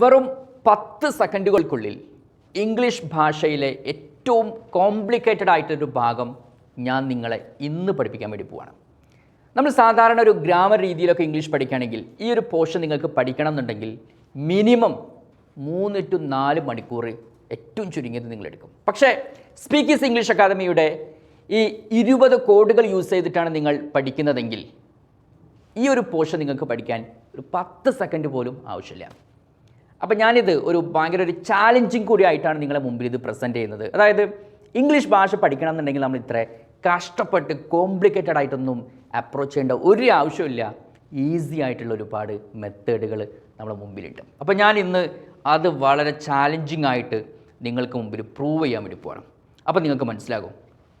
വെറും പത്ത് സെക്കൻഡുകൾക്കുള്ളിൽ ഇംഗ്ലീഷ് ഭാഷയിലെ ഏറ്റവും കോംപ്ലിക്കേറ്റഡ് ആയിട്ടൊരു ഭാഗം ഞാൻ നിങ്ങളെ ഇന്ന് പഠിപ്പിക്കാൻ വേണ്ടി പോവാണ്. നമ്മൾ സാധാരണ ഒരു ഗ്രാമർ രീതിയിലൊക്കെ ഇംഗ്ലീഷ് പഠിക്കുകയാണെങ്കിൽ ഈ ഒരു പോർഷൻ നിങ്ങൾക്ക് പഠിക്കണം എന്നുണ്ടെങ്കിൽ മിനിമം മൂന്ന് ടു നാല് മണിക്കൂർ ഏറ്റവും ചുരുങ്ങിയത് നിങ്ങൾ എടുക്കും പക്ഷേ സ്പീക്കീസ് ഇംഗ്ലീഷ് അക്കാദമിയുടെ ഈ ഇരുപത് കോഡുകൾ യൂസ് ചെയ്തിട്ടാണ് നിങ്ങൾ പഠിക്കുന്നതെങ്കിൽ ഈ ഒരു പോർഷൻ നിങ്ങൾക്ക് പഠിക്കാൻ ഒരു പത്ത് സെക്കൻഡ് പോലും ആവശ്യമില്ല. അപ്പം ഞാനിത് ഒരു ഭയങ്കര ഒരു ചാലഞ്ചിങ് കൂടി ആയിട്ടാണ് നിങ്ങളുടെ മുമ്പിൽ ഇത് പ്രസന്റ് ചെയ്യുന്നത്. അതായത് ഇംഗ്ലീഷ് ഭാഷ പഠിക്കണം എന്നുണ്ടെങ്കിൽ നമ്മൾ ഇത്ര കഷ്ടപ്പെട്ട് കോംപ്ലിക്കേറ്റഡ് ആയിട്ടൊന്നും അപ്രോച്ച് ചെയ്യേണ്ട ഒരു ആവശ്യമില്ല ഈസി ആയിട്ടുള്ള ഒരുപാട് മെത്തേഡുകൾ നമ്മുടെ മുമ്പിലുണ്ട്. അപ്പോൾ ഞാൻ ഇന്ന് അത് വളരെ ചാലഞ്ചിങ് ആയിട്ട് നിങ്ങൾക്ക് മുമ്പിൽ പ്രൂവ് ചെയ്യാൻ വേണ്ടി പോകണം അപ്പോൾ നിങ്ങൾക്ക് മനസ്സിലാകും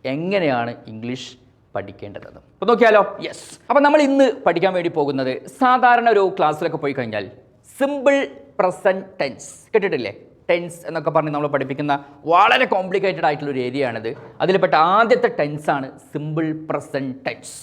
എങ്ങനെയാണ് ഇംഗ്ലീഷ് പഠിക്കേണ്ടതെന്ന്. അപ്പോൾ നോക്കിയാലോ? യെസ് അപ്പോൾ നമ്മൾ ഇന്ന് പഠിക്കാൻ വേണ്ടി പോകുന്നത് സാധാരണ ഒരു ക്ലാസ്സിലൊക്കെ പോയി കഴിഞ്ഞാൽ സിമ്പിൾ പ്രസന്റ് ടെൻസ് കേട്ടിട്ടില്ലേ? ടെൻസ് എന്നൊക്കെ പറഞ്ഞ് നമ്മൾ പഠിപ്പിക്കുന്ന വളരെ കോംപ്ലിക്കേറ്റഡ് ആയിട്ടുള്ള ഒരു ഏരിയ ആണിത്. അതിൽപ്പെട്ട ആദ്യത്തെ ടെൻസാണ് സിമ്പിൾ പ്രസന്റ് ടെൻസ്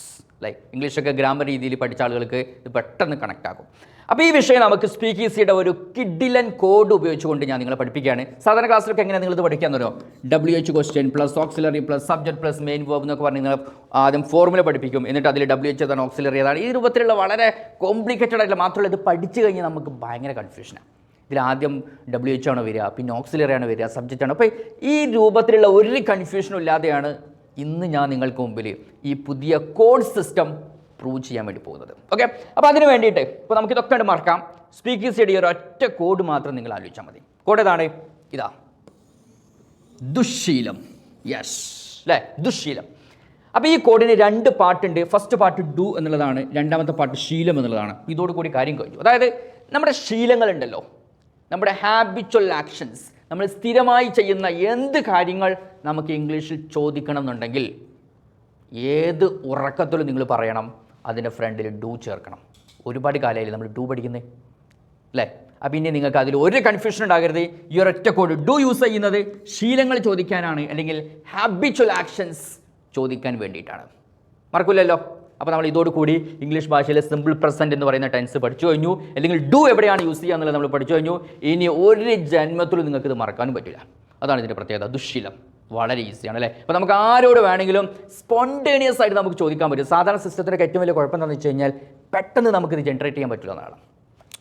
ലൈക്ക് ഇംഗ്ലീഷൊക്കെ ഗ്രാമർ രീതിയിൽ പഠിച്ച ആളുകൾക്ക് ഇത് പെട്ടെന്ന് കണക്ട് ആകും. അപ്പോൾ ഈ വിഷയം നമുക്ക് സ്പീക്ക് ഈസിയുടെ ഒരു കിഡിലൻ കോഡ് ഉപയോഗിച്ചുകൊണ്ട് ഞാൻ നിങ്ങളെ പഠിപ്പിക്കുകയാണ്. സാധാരണ ക്ലാസ്സിലൊക്കെ എങ്ങനെ നിങ്ങൾ ഇത് പഠിക്കാൻ തരുമോ W H question plus auxiliary plus subject plus main verb എന്നൊക്കെ പറഞ്ഞ് നിങ്ങൾ ആദ്യം ഫോർമുല പഠിപ്പിക്കും. എന്നിട്ട് അതിൽ ഡബ്ല്യു എച്ച് ഏതാണ്? ഓക്സിലറി ഏതാണ്? ഈ രൂപത്തിലുള്ള വളരെ കോംപ്ലിക്കേറ്റഡ് ആയിട്ടുള്ള മാത്രമല്ല ഇത് പഠിച്ചു കഴിഞ്ഞാൽ നമുക്ക് ഭയങ്കര കൺഫ്യൂഷനാണ് ഇതിൽ ആദ്യം ഡബ്ല്യു എച്ച് ആണോ വരിക പിന്നെ ഓക്സിലറി ആണ് വരിക സബ്ജക്റ്റ് ആണ്? അപ്പോൾ ഈ രൂപത്തിലുള്ള ഒരു കൺഫ്യൂഷനും ഇല്ലാതെയാണ് ഇന്ന് ഞാൻ നിങ്ങൾക്ക് മുമ്പിൽ ഈ പുതിയ കോഡ് സിസ്റ്റം പ്രൂവ് ചെയ്യാൻ വേണ്ടി പോകുന്നത്. ഓക്കെ അപ്പോൾ അതിന് വേണ്ടിയിട്ട് ഇപ്പോൾ നമുക്ക് ഇതൊക്കെ ഉണ്ട് മറക്കാം. സ്പീക്കിംഗ് സ്റ്റഡി ഒരു ഒറ്റ കോഡ് മാത്രം നിങ്ങൾ ആലോചിച്ചാൽ മതി. കോഡ് ഏതാണ്? ഇതാ. ദുശീലം. യെസ് അല്ലേ ദുശീലം. അപ്പോൾ ഈ കോഡിന് രണ്ട് പാട്ടുണ്ട്. ഫസ്റ്റ് പാർട്ട് ഡു എന്നുള്ളതാണ്. രണ്ടാമത്തെ പാർട്ട് ശീലം എന്നുള്ളതാണ്. ഇതോടുകൂടി കാര്യം കഴിഞ്ഞു. അതായത് നമ്മുടെ ശീലങ്ങളുണ്ടല്ലോ. നമ്മുടെ ഹാബിച്വൽ ആക്ഷൻസ് നമ്മൾ സ്ഥിരമായി ചെയ്യുന്ന എന്ത് കാര്യങ്ങൾ നമുക്ക് ഇംഗ്ലീഷിൽ ചോദിക്കണം എന്നുണ്ടെങ്കിൽ ഏത് ഉറക്കത്തിലും നിങ്ങൾ പറയണം. അതിന്റെ ഫ്രണ്ടിൽ ഡു ചേർക്കണം. ഒരുപാട് കാലമായില്ലേ നമ്മൾ ഡു പഠിക്കുന്നത് അല്ലേ? അപ്പം ഇനി നിങ്ങൾക്ക് അതിൽ ഒരു കൺഫ്യൂഷൻ ഉണ്ടാകരുത്. ഈ ഒരൊറ്റ കോഡ് ഡു യൂസ് ചെയ്യുന്നത് ശീലങ്ങൾ ചോദിക്കാനാണ് അല്ലെങ്കിൽ ഹാബിച്വൽ ആക്ഷൻസ് ചോദിക്കാൻ വേണ്ടിയിട്ടാണ്. മറക്കില്ലല്ലോ അപ്പോൾ നമ്മൾ ഇതോടുകൂടി ഇംഗ്ലീഷ് ഭാഷയിലെ സിമ്പിൾ പ്രസന്റ് എന്ന് പറയുന്ന ടെൻസ് പഠിച്ചു കഴിഞ്ഞു. അല്ലെങ്കിൽ ഡു എവിടെയാണ് യൂസ് ചെയ്യുക എന്നുള്ളത് നമ്മൾ പഠിച്ചു കഴിഞ്ഞു. ഇനി ഒരു ജന്മത്തിലും നിങ്ങൾക്ക് ഇത് മറക്കാനും പറ്റില്ല. അതാണ് ഇതിന്റെ പ്രത്യേകത. ദുശ്ശീലം. വളരെ ഈസിയാണ് അല്ലേ അപ്പോൾ നമുക്ക് ആരോട് വേണമെങ്കിലും സ്പോണ്ടേനിയസ് ആയിട്ട് നമുക്ക് ചോദിക്കാൻ പറ്റും. സാധാരണ സിസ്റ്റത്തിന്റെ ഏറ്റവും വലിയ കുഴപ്പം എന്താണെന്ന് വെച്ച് കഴിഞ്ഞാൽ പെട്ടെന്ന് നമുക്കിത് ജനറേറ്റ് ചെയ്യാൻ പറ്റില്ല എന്നാണ്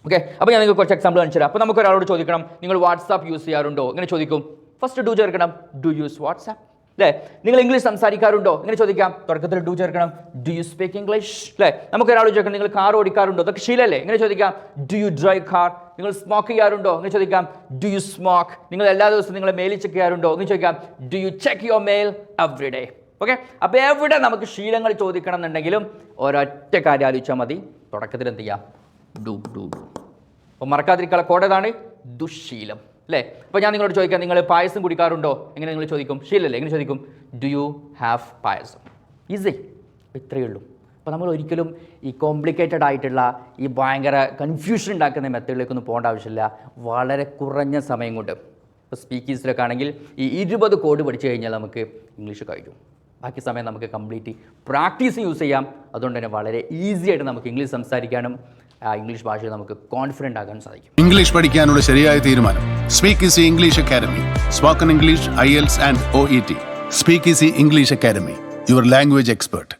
ഓക്കെ അപ്പോൾ ഞാൻ നിങ്ങൾക്ക് കുറച്ച് എക്സാമ്പിൾ കാണിച്ചു തരാം. അപ്പോൾ നമുക്ക് ഒരാളോട് ചോദിക്കണം നിങ്ങൾ വാട്സാപ്പ് യൂസ് ചെയ്യാറുണ്ടോ? ഇങ്ങനെ ചോദിക്കും. ഫസ്റ്റ് ഡു ചേർക്കണം. ഡു യൂസ് വാട്സാപ്പ് അല്ലേ നിങ്ങൾ ഇംഗ്ലീഷ് സംസാരിക്കാറുണ്ടോ? ഇങ്ങനെ ചോദിക്കാം. തുടക്കത്തിൽ ഡു ചേർക്കണം. ഡു യു സ്പീക്ക് ഇംഗ്ലീഷ് അല്ലേ നമുക്ക് ഒരാൾ ചോദിക്കണം നിങ്ങൾ കാർ ഓടിക്കാറുണ്ടോ? അതൊക്കെ ശീലല്ലേ? ഇങ്ങനെ ചോദിക്കാം ഡു യു ഡ്രൈവ് കാർ നിങ്ങൾ സ്മോക്ക് ചെയ്യാറുണ്ടോ? ഇങ്ങനെ ചോദിക്കാം ഡു യു സ്മോക്ക് നിങ്ങൾ എല്ലാ ദിവസവും നിങ്ങളെ മെയിൽ ചെക്ക് ചെയ്യാറുണ്ടോ? ഇങ്ങനെ ചോദിക്കാം do you check your mail every day okay അപ്പോൾ എവിടെ നമുക്ക് ശീലങ്ങൾ ചോദിക്കണം എന്നുണ്ടെങ്കിലും ഒരൊറ്റ കാര്യം ആലോചിച്ചാൽ മതി. തുടക്കത്തിൽ എന്ത് ചെയ്യാം? ഡു ഡു ഡു അപ്പോൾ മറക്കാതിരിക്കാനുള്ള കോഡ് ഏതാണ്? ദുശ്ശീലം അല്ലേ അപ്പോൾ ഞാൻ നിങ്ങളോട് ചോദിക്കാം നിങ്ങൾ പായസം കുടിക്കാറുണ്ടോ? എങ്ങനെ നിങ്ങൾ ചോദിക്കും? ശീലല്ലേ എങ്ങനെ ചോദിക്കും? Do you have payasam? Easy ഇത്രയേ ഉള്ളൂ. അപ്പോൾ നമ്മൾ ഒരിക്കലും ഈ കോംപ്ലിക്കേറ്റഡ് ആയിട്ടുള്ള ഈ ഭയങ്കര കൺഫ്യൂഷൻ ഉണ്ടാക്കുന്ന മെത്തേഡിലേക്കൊന്നും പോകേണ്ട ആവശ്യമില്ല. വളരെ കുറഞ്ഞ സമയം കൊണ്ട്. ഇപ്പോൾ സ്പീക്കീസിലൊക്കെ ആണെങ്കിൽ ഈ ഇരുപത് കോഡ് പഠിച്ചു കഴിഞ്ഞാൽ നമുക്ക് ഇംഗ്ലീഷ് കഴിയും. ബാക്കി സമയം നമുക്ക് കംപ്ലീറ്റ് പ്രാക്ടീസ് യൂസ് ചെയ്യാം. അതുകൊണ്ട് തന്നെ വളരെ ഈസി ആയിട്ട് നമുക്ക് ഇംഗ്ലീഷ് സംസാരിക്കാനും ഇംഗ്ലീഷ് ഭാഷയിൽ നമുക്ക് കോൺഫിഡന്റ് ആകാൻ സാധിക്കും. ഇംഗ്ലീഷ് പഠിക്കാനുള്ള ശരിയായ തീരുമാനം. Speak easy English academy spoken English IELTS and O E T speak easy English academy your language expert